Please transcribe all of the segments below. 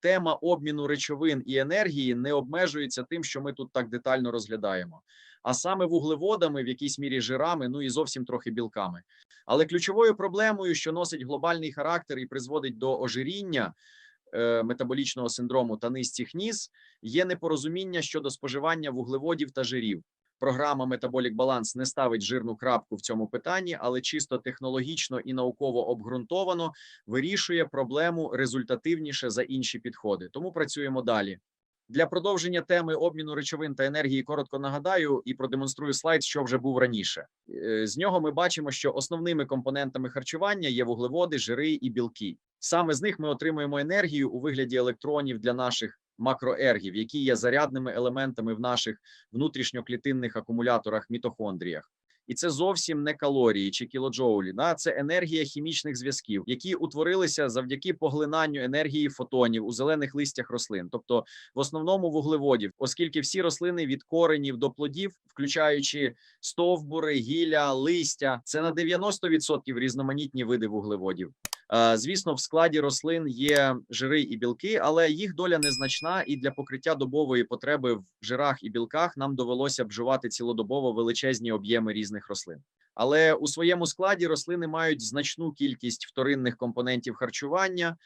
тема обміну речовин і енергії не обмежується тим, що ми тут так детально розглядаємо, а саме вуглеводами, в якійсь мірі жирами, ну і зовсім трохи білками. Але ключовою проблемою, що носить глобальний характер і призводить до ожиріння е, метаболічного синдрому та низьких ніс, є непорозуміння щодо споживання вуглеводів та жирів. Програма Metabolic Balance не ставить жирну крапку в цьому питанні, але чисто технологічно і науково обґрунтовано вирішує проблему результативніше за інші підходи. Тому працюємо далі. Для продовження теми обміну речовин та енергії коротко нагадаю і продемонструю слайд, що вже був раніше. Е, З нього ми бачимо, що основними компонентами харчування є вуглеводи, жири і білки. Саме з них ми отримуємо енергію у вигляді електронів для наших макроергів, які є зарядними елементами в наших внутрішньоклітинних акумуляторах мітохондріях. І це зовсім не калорії чи кілоджоулі. Да? Це енергія хімічних зв'язків, які утворилися завдяки поглинанню енергії фотонів у зелених листях рослин, тобто в основному вуглеводів, оскільки всі рослини від коренів до плодів, включаючи стовбури, гілля, листя, це на 90% різноманітні види вуглеводів. Е, Звісно, в складі рослин є жири і білки, але їх доля незначна, і для покриття добової потреби в жирах і білках нам довелося вживати цілодобово величезні об'єми різних рослин. Але у своєму складі рослини мають значну кількість вторинних компонентів харчування,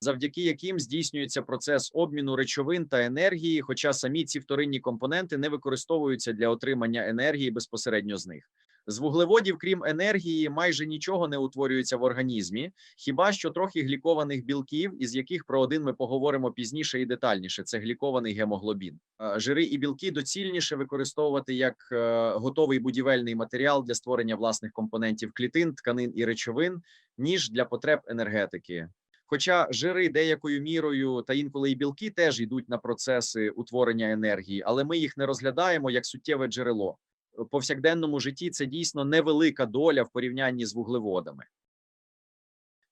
завдяки яким здійснюється процес обміну речовин та енергії, хоча самі ці вторинні компоненти не використовуються для отримання енергії безпосередньо з них. З вуглеводів, крім енергії, майже нічого не утворюється в організмі, хіба що трохи глікованих білків, із яких про один ми поговоримо пізніше і детальніше. Це глікований гемоглобін. Жири і білки доцільніше використовувати як е, готовий будівельний матеріал для створення власних компонентів клітин, тканин і речовин, ніж для потреб енергетики. Хоча жири деякою мірою та інколи і білки теж йдуть на процеси утворення енергії, але ми їх не розглядаємо як суттєве джерело повсякденному житті це дійсно невелика доля в порівнянні з вуглеводами.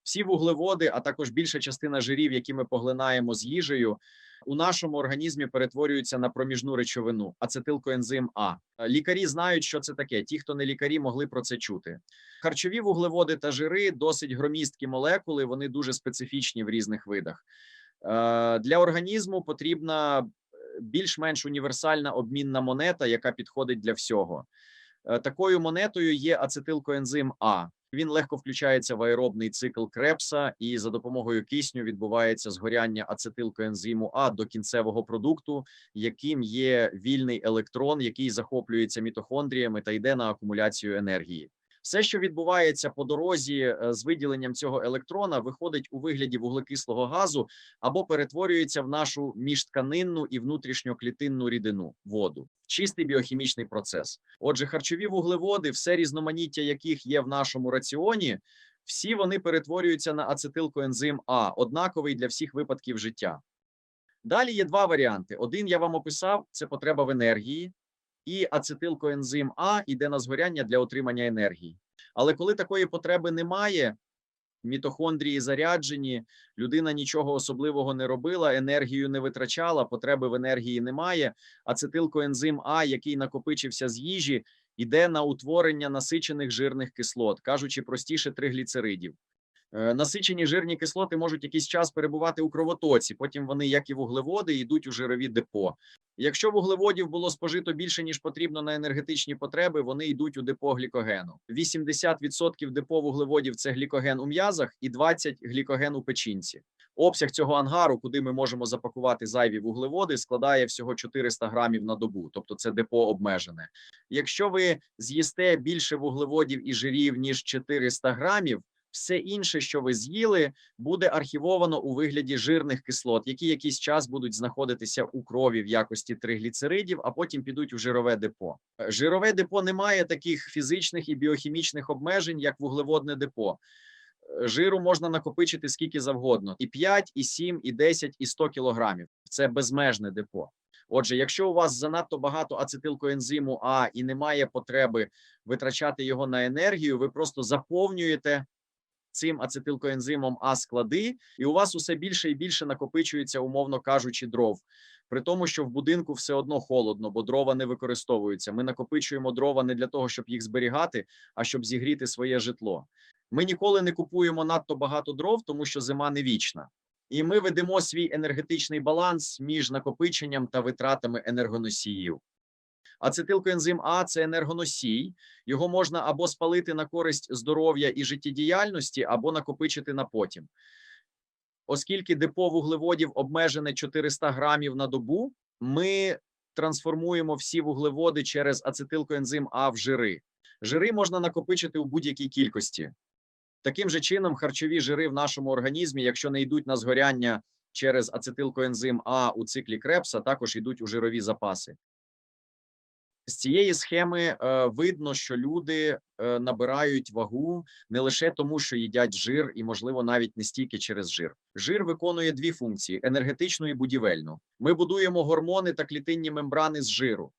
Всі вуглеводи, а також більша частина жирів, які ми поглинаємо з їжею, у нашому організмі перетворюються на проміжну речовину ацетилкоензим А. Лікарі знають, що це таке. Ті, хто не лікарі, могли про це чути. Харчові вуглеводи та жири досить громісткі молекули, вони дуже специфічні в різних видах. Е, Для організму потрібна більш-менш універсальна обмінна монета, яка підходить для всього. Е, Такою монетою є ацетилкоензим А. Він легко включається в аеробний цикл Крепса, і за допомогою кисню відбувається згоряння ацетилкоензиму А до кінцевого продукту, яким є вільний електрон, який захоплюється мітохондріями та йде на акумуляцію енергії. Все, що відбувається по дорозі е, з виділенням цього електрона, виходить у вигляді вуглекислого газу або перетворюється в нашу міжтканинну і внутрішньоклітинну рідину воду. Чистий біохімічний процес. Отже, харчові вуглеводи, все різноманіття яких є в нашому раціоні, всі вони перетворюються на ацетилкоензим А, однаковий для всіх випадків життя. Далі є два варіанти: один я вам описав: це потреба в енергії і ацетилкоензим А йде на згоряння для отримання енергії. Але коли такої потреби немає, мітохондрії заряджені, людина нічого особливого не робила, енергію не витрачала, потреби в енергії немає. Ацетилкоензим А, який накопичився з їжі, йде на утворення насичених жирних кислот, кажучи простіше, тригліцеридів. Е, Насичені жирні кислоти можуть якийсь час перебувати у кровотоці. Потім вони, як і вуглеводи, йдуть у жирові депо. Якщо вуглеводів було спожито більше ніж потрібно на енергетичні потреби, вони йдуть у депо глікогену. 80% депо вуглеводів це глікоген у м'язах і 20% глікоген у печінці. Обсяг цього ангару, куди ми можемо запакувати зайві вуглеводи, складає всього 400 грамів на добу, тобто це депо обмежене. Якщо ви з'їсте більше вуглеводів і жирів ніж 400 грамів, все інше, що ви з'їли, буде архівовано у вигляді жирних кислот, які якийсь час будуть знаходитися у крові в якості тригліцеридів, а потім підуть у жирове депо. Е, Жирове депо не має таких фізичних і біохімічних обмежень, як вуглеводне депо. Е, Жиру можна накопичити скільки завгодно: і 5, і 7, і 10, і 100 кілограмів. Це безмежне депо. Отже, якщо у вас занадто багато ацетилкоензиму А і немає потреби витрачати його на енергію, ви просто заповнюєте цим ацетилкоензимом А склади, і у вас усе більше і більше накопичується, умовно кажучи, дров. При тому, що в будинку все одно холодно, бо дрова не використовуються. Ми накопичуємо дрова не для того, щоб їх зберігати, а щоб зігріти своє житло. Ми ніколи не купуємо надто багато дров, тому що зима не вічна. І ми ведемо свій енергетичний баланс між накопиченням та витратами енергоносіїв. Ацетилкоензим А це енергоносій. Його можна або спалити на користь здоров'я і життєдіяльності, або накопичити на потім. Оскільки депо вуглеводів обмежене 400 грамів на добу, ми трансформуємо всі вуглеводи через ацетилкоензим А в жири. Жири можна накопичити у будь-якій кількості. Таким же чином, харчові жири в нашому організмі, якщо не йдуть на згоряння через ацетилкоензим А у циклі Крепса, також йдуть у жирові запаси. З цієї схеми е, видно, що люди е, набирають вагу не лише тому, що їдять жир, і, можливо, навіть не стільки через жир. Жир виконує дві функції: енергетичну і будівельну. Ми будуємо гормони та клітинні мембрани з жиру.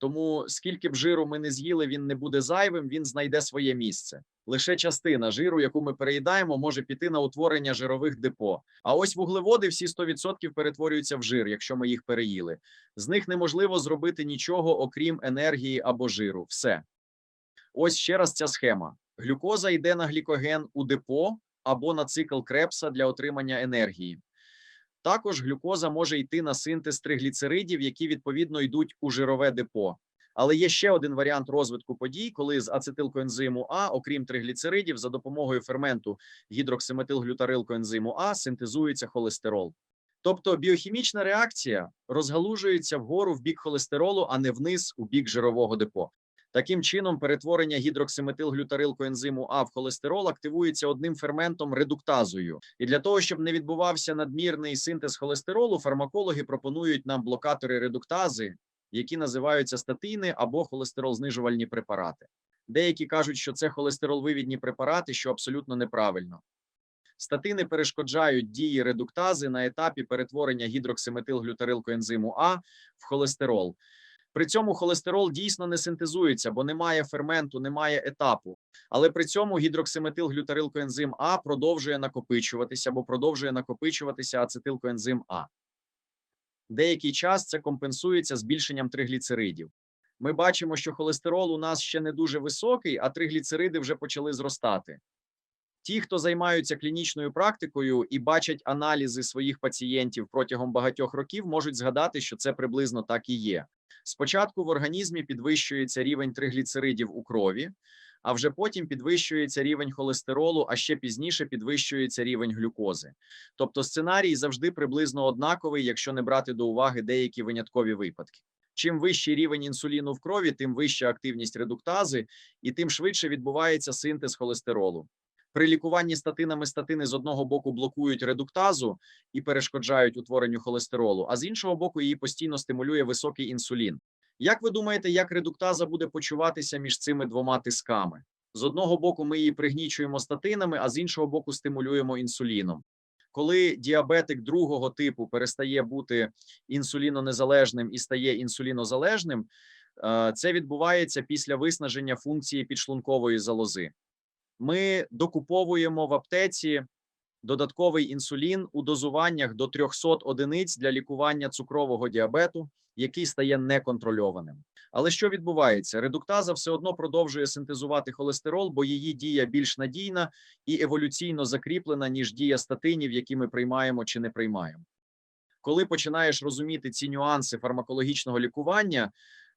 Тому скільки б жиру ми не з'їли, він не буде зайвим, він знайде своє місце. Лише частина жиру, яку ми переїдаємо, може піти на утворення жирових депо. А ось вуглеводи всі 100% перетворюються в жир, якщо ми їх переїли. З них неможливо зробити нічого, окрім енергії або жиру. Все. Ось ще раз ця схема. Глюкоза йде на глікоген у депо або на цикл Крепса для отримання енергії. Також глюкоза може йти на синтез тригліцеридів, які відповідно йдуть у жирове депо. Але є ще один варіант розвитку подій, коли з ацетилкоензиму А, окрім тригліцеридів, за допомогою ферменту гідроксиметилглютарилкоензиму А синтезується холестерол. Тобто біохімічна реакція розгалужується вгору в бік холестеролу, а не вниз у бік жирового депо. Таким чином, перетворення гідроксиметилглютарилкоензиму А в холестерол активується одним ферментом редуктазою. І для того, щоб не відбувався надмірний синтез холестеролу, фармакологи пропонують нам блокатори редуктази, які називаються статини або холестерол-знижувальні препарати. Деякі кажуть, що це холестеролвивідні препарати, що абсолютно неправильно. Статини перешкоджають дії редуктази на етапі перетворення гідроксиметилглютарилкоензиму А в холестерол. При цьому холестерол дійсно не синтезується, бо немає ферменту, немає етапу. Але при цьому гідроксиметилглютарилкоензим А продовжує накопичуватися, або продовжує накопичуватися ацетилкоензим А. Деякий час це компенсується збільшенням тригліцеридів. Ми бачимо, що холестерол у нас ще не дуже високий, а тригліцериди вже почали зростати. Ті, хто займаються клінічною практикою і бачать аналізи своїх пацієнтів протягом багатьох років, можуть згадати, що це приблизно так і є. Спочатку в організмі підвищується рівень тригліцеридів у крові, а вже потім підвищується рівень холестеролу, а ще пізніше підвищується рівень глюкози. Тобто сценарій завжди приблизно однаковий, якщо не брати до уваги деякі виняткові випадки. Чим вищий рівень інсуліну в крові, тим вища активність редуктази, і тим швидше відбувається синтез холестеролу. При лікуванні статинами статини з одного боку блокують редуктазу і перешкоджають утворенню холестеролу, а з іншого боку, її постійно стимулює високий інсулін. Як ви думаєте, як редуктаза буде почуватися між цими двома тисками? З одного боку, ми її пригнічуємо статинами, а з іншого боку, стимулюємо інсуліном. Коли діабетик другого типу перестає бути інсулінонезалежним і стає інсулінозалежним, е, це відбувається після виснаження функції підшлункової залози. Ми докуповуємо в аптеці додатковий інсулін у дозуваннях до 300 одиниць для лікування цукрового діабету, який стає неконтрольованим. Але що відбувається? Редуктаза все одно продовжує синтезувати холестерол, бо її дія більш надійна і еволюційно закріплена, ніж дія статинів, які ми приймаємо чи не приймаємо. Коли починаєш розуміти ці нюанси фармакологічного лікування,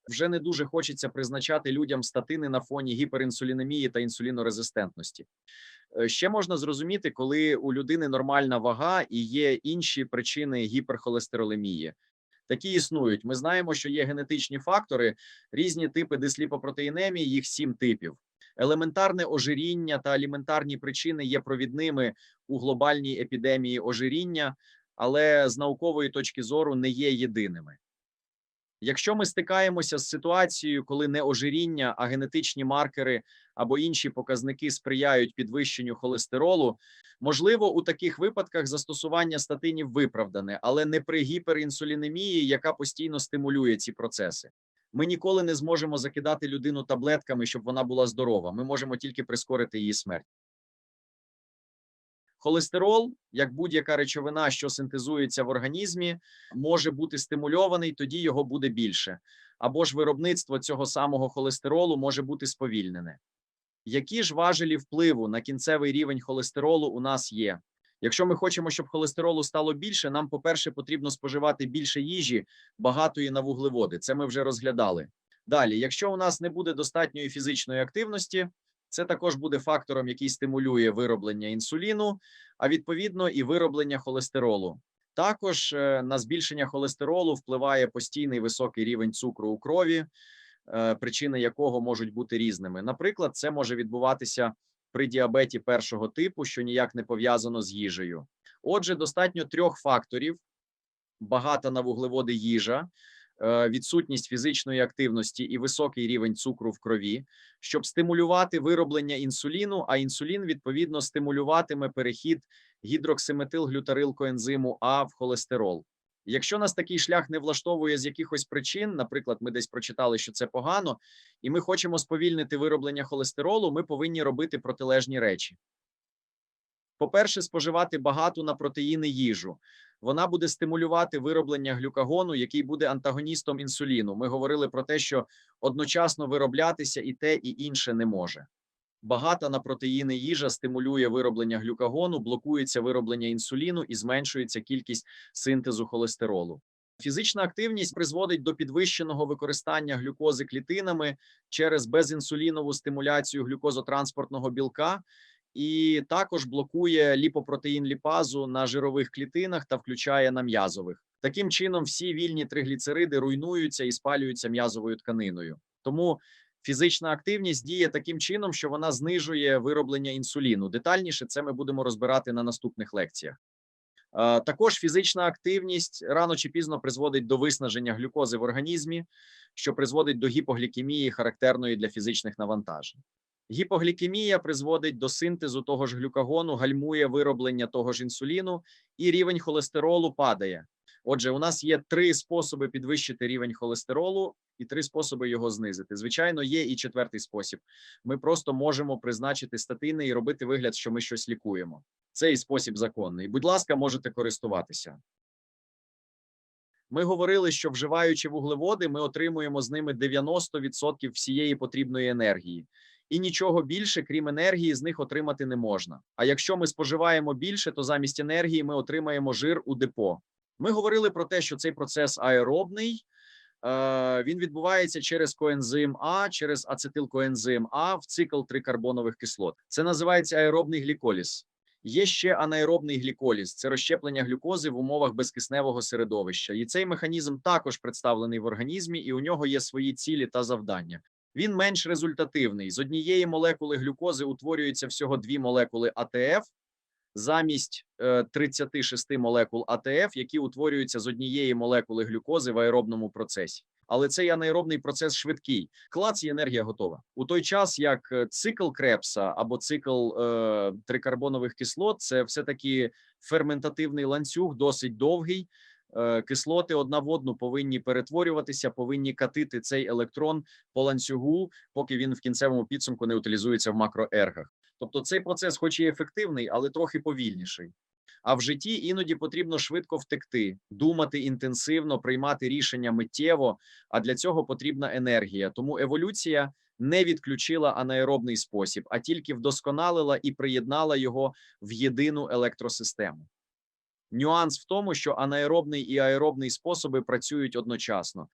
вже не дуже хочеться призначати людям статини на фоні гіперінсулінемії та інсулінорезистентності. Е, Ще можна зрозуміти, коли у людини нормальна вага і є інші причини гіперхолестеролемії. Такі існують. Ми знаємо, що є генетичні фактори, різні типи дисліпопротеїнемії, їх сім типів. Елементарне ожиріння та аліментарні причини є провідними у глобальній епідемії ожиріння, але з наукової точки зору не є єдиними. Якщо ми стикаємося з ситуацією, коли не ожиріння, а генетичні маркери або інші показники сприяють підвищенню холестеролу, можливо, у таких випадках застосування статинів виправдане, але не при гіперінсулінемії, яка постійно стимулює ці процеси. Ми ніколи не зможемо закидати людину таблетками, щоб вона була здорова. Ми можемо тільки прискорити її смерть. Холестерол, як будь-яка речовина, що синтезується в організмі, може бути стимульований, тоді його буде більше. Або ж виробництво цього самого холестеролу може бути сповільнене. Які ж важелі впливу на кінцевий рівень холестеролу у нас є? Якщо ми хочемо, щоб холестеролу стало більше, нам, по-перше, потрібно споживати більше їжі, багатої на вуглеводи. Це ми вже розглядали. Далі, якщо у нас не буде достатньої фізичної активності, це також буде фактором, який стимулює вироблення інсуліну, а відповідно і вироблення холестеролу. Також е, на збільшення холестеролу впливає постійний високий рівень цукру у крові, е, причини якого можуть бути різними. Наприклад, це може відбуватися при діабеті першого типу, що ніяк не пов'язано з їжею. Отже, достатньо трьох факторів: багата на вуглеводи їжа, відсутність фізичної активності і високий рівень цукру в крові, щоб стимулювати вироблення інсуліну, а інсулін відповідно стимулюватиме перехід гідроксиметилглютарилкоензиму А в холестерол. Якщо нас такий шлях не влаштовує з якихось причин, наприклад, ми десь прочитали, що це погано, і ми хочемо сповільнити вироблення холестеролу, ми повинні робити протилежні речі. По-перше, споживати багату на протеїни їжу. Вона буде стимулювати вироблення глюкагону, який буде антагоністом інсуліну. Ми говорили про те, що одночасно вироблятися і те, і інше не може. Багата на протеїни їжа стимулює вироблення глюкагону, блокується вироблення інсуліну і зменшується кількість синтезу холестеролу. Фізична активність призводить до підвищеного використання глюкози клітинами через безінсулінову стимуляцію глюкозотранспортного білка, і також блокує ліпопротеїн ліпазу на жирових клітинах та включає на м'язових. Таким чином, всі вільні тригліцериди руйнуються і спалюються м'язовою тканиною. Тому фізична активність діє таким чином, що вона знижує вироблення інсуліну. Детальніше це ми будемо розбирати на наступних лекціях. Е, Також фізична активність рано чи пізно призводить до виснаження глюкози в організмі, що призводить до гіпоглікемії, характерної для фізичних навантажень. Гіпоглікемія призводить до синтезу того ж глюкагону, гальмує вироблення того ж інсуліну, і рівень холестеролу падає. Отже, у нас є три способи підвищити рівень холестеролу і три способи його знизити. Звичайно, є і четвертий спосіб. Ми просто можемо призначити статини і робити вигляд, що ми щось лікуємо. Цей спосіб законний. Будь ласка, можете користуватися. Ми говорили, що вживаючи вуглеводи, ми отримуємо з ними 90% всієї потрібної енергії, і нічого більше, крім енергії, з них отримати не можна. А якщо ми споживаємо більше, то замість енергії ми отримаємо жир у депо. Ми говорили про те, що цей процес аеробний. е, Він відбувається через коензим А, через ацетилкоензим А в цикл трикарбонових кислот. Це називається аеробний гліколіз. Є ще анаеробний гліколіз це розщеплення глюкози в умовах безкисневого середовища. І цей механізм також представлений в організмі, і у нього є свої цілі та завдання. Він менш результативний. З однієї молекули глюкози утворюється всього дві молекули АТФ замість е, 36 молекул АТФ, які утворюються з однієї молекули глюкози в аеробному процесі. Але цей анаеробний процес швидкий. Клац і енергія готова. У той час, як е, цикл Крепса або цикл е, трикарбонових кислот, це все таки ферментативний ланцюг, досить довгий. Е, Кислоти одна в одну повинні перетворюватися, повинні катити цей електрон по ланцюгу, поки він в кінцевому підсумку не утилізується в макроергах. Тобто цей процес, хоч і ефективний, але трохи повільніший. А в житті іноді потрібно швидко втекти, думати інтенсивно, приймати рішення миттєво. А для цього потрібна енергія. Тому еволюція не відключила анаеробний спосіб, а тільки вдосконалила і приєднала його в єдину електросистему. Нюанс в тому, що анаеробний і аеробний способи працюють одночасно.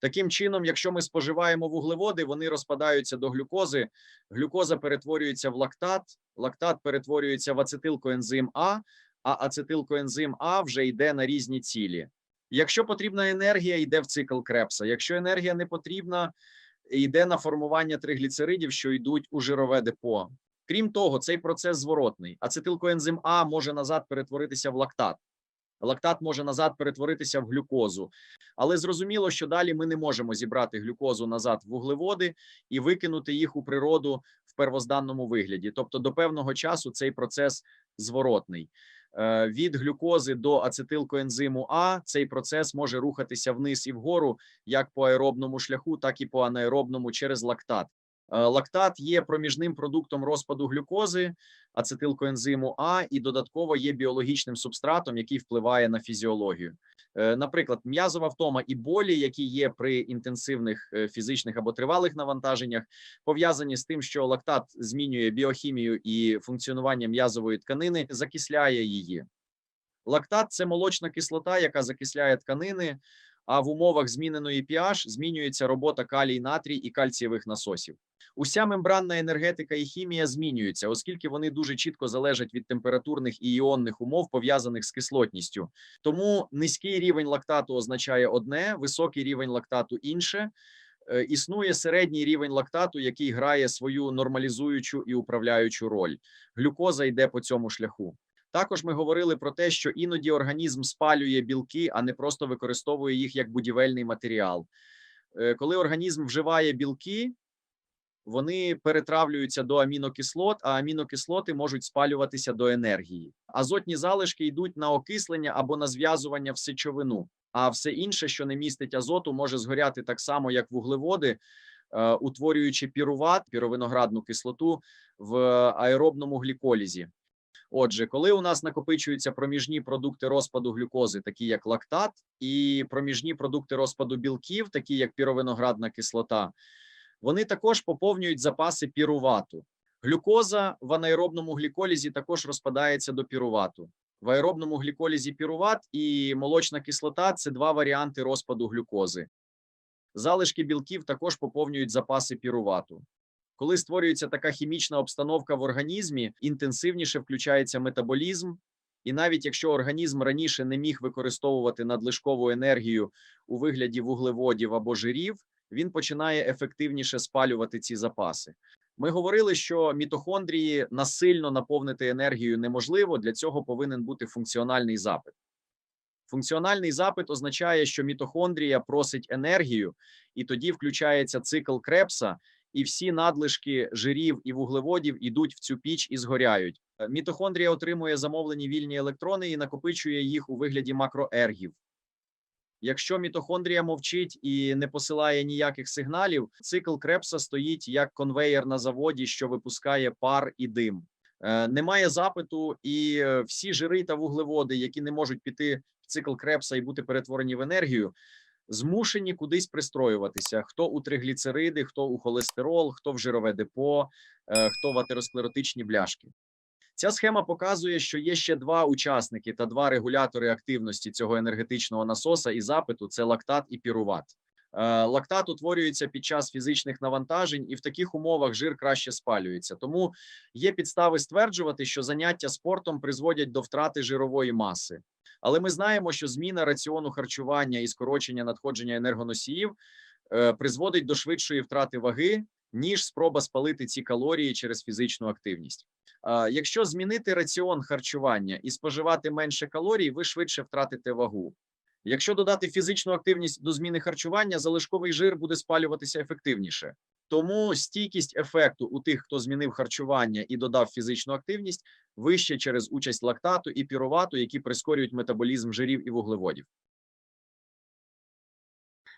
Таким чином, якщо ми споживаємо вуглеводи, вони розпадаються до глюкози. Глюкоза перетворюється в лактат, лактат перетворюється в ацетилкоензим А, а ацетилкоензим А вже йде на різні цілі. Якщо потрібна енергія, йде в цикл Крепса. Якщо енергія не потрібна, йде на формування тригліцеридів, що йдуть у жирове депо. Крім того, цей процес зворотний. Ацетилкоензим А може назад перетворитися в лактат. Лактат може назад перетворитися в глюкозу, але зрозуміло, що далі ми не можемо зібрати глюкозу назад в вуглеводи і викинути їх у природу в первозданному вигляді. Тобто, до певного часу цей процес зворотний. Е, Від глюкози до ацетилкоензиму А цей процес може рухатися вниз і вгору, як по аеробному шляху, так і по анаеробному через лактат. Лактат є проміжним продуктом розпаду глюкози, ацетилкоензиму А, і додатково є біологічним субстратом, який впливає на фізіологію. Е, Наприклад, м'язова втома і болі, які є при інтенсивних е, фізичних або тривалих навантаженнях, пов'язані з тим, що лактат змінює біохімію і функціонування м'язової тканини, закисляє її. Лактат це молочна кислота, яка закисляє тканини. А в умовах зміненої pH змінюється робота калій, натрій і кальцієвих насосів. Уся мембранна енергетика і хімія змінюються, оскільки вони дуже чітко залежать від температурних і іонних умов, пов'язаних з кислотністю. Тому низький рівень лактату означає одне, високий рівень лактату інше. Е, Існує середній рівень лактату, який грає свою нормалізуючу і управляючу роль. Глюкоза йде по цьому шляху. Також ми говорили про те, що іноді організм спалює білки, а не просто використовує їх як будівельний матеріал. Е, Коли організм вживає білки, вони перетравлюються до амінокислот, а амінокислоти можуть спалюватися до енергії. Азотні залишки йдуть на окислення або на зв'язування в сечовину. А все інше, що не містить азоту, може згоряти так само, як вуглеводи, е, утворюючи піруват, піровиноградну кислоту в аеробному гліколізі. Отже, коли у нас накопичуються проміжні продукти розпаду глюкози, такі як лактат, і проміжні продукти розпаду білків, такі як піровиноградна кислота, вони також поповнюють запаси пірувату. Глюкоза в анаеробному гліколізі також розпадається до пірувату. В аеробному гліколізі піруват і молочна кислота це два варіанти розпаду глюкози. Залишки білків також поповнюють запаси пірувату. Коли створюється така хімічна обстановка в організмі, інтенсивніше включається метаболізм, і навіть якщо організм раніше не міг використовувати надлишкову енергію у вигляді вуглеводів або жирів, він починає ефективніше спалювати ці запаси. Ми говорили, що мітохондрії насильно наповнити енергією неможливо. Для цього повинен бути функціональний запит. Функціональний запит означає, що мітохондрія просить енергію, і тоді включається цикл Крепса, і всі надлишки жирів і вуглеводів йдуть в цю піч і згоряють. Мітохондрія отримує замовлені вільні електрони і накопичує їх у вигляді макроергів. Якщо мітохондрія мовчить і не посилає ніяких сигналів, цикл Крепса стоїть як конвеєр на заводі, що випускає пар і дим. Е, Немає запиту, і е, всі жири та вуглеводи, які не можуть піти в цикл Крепса і бути перетворені в енергію, змушені кудись пристроюватися: хто у тригліцериди, хто у холестерол, хто в жирове депо, е, хто в атеросклеротичні бляшки. Ця схема показує, що є ще два учасники та два регулятори активності цього енергетичного насоса і запиту: це лактат і піруват. Е, Лактат утворюється під час фізичних навантажень, і в таких умовах жир краще спалюється. Тому є підстави стверджувати, що заняття спортом призводять до втрати жирової маси. Але ми знаємо, що зміна раціону харчування і скорочення надходження енергоносіїв е, призводить до швидшої втрати ваги, ніж спроба спалити ці калорії через фізичну активність. Якщо змінити раціон харчування і споживати менше калорій, ви швидше втратите вагу. Якщо додати фізичну активність до зміни харчування, залишковий жир буде спалюватися ефективніше. Тому стійкість ефекту у тих, хто змінив харчування і додав фізичну активність, вище через участь лактату і пірувату, які прискорюють метаболізм жирів і вуглеводів.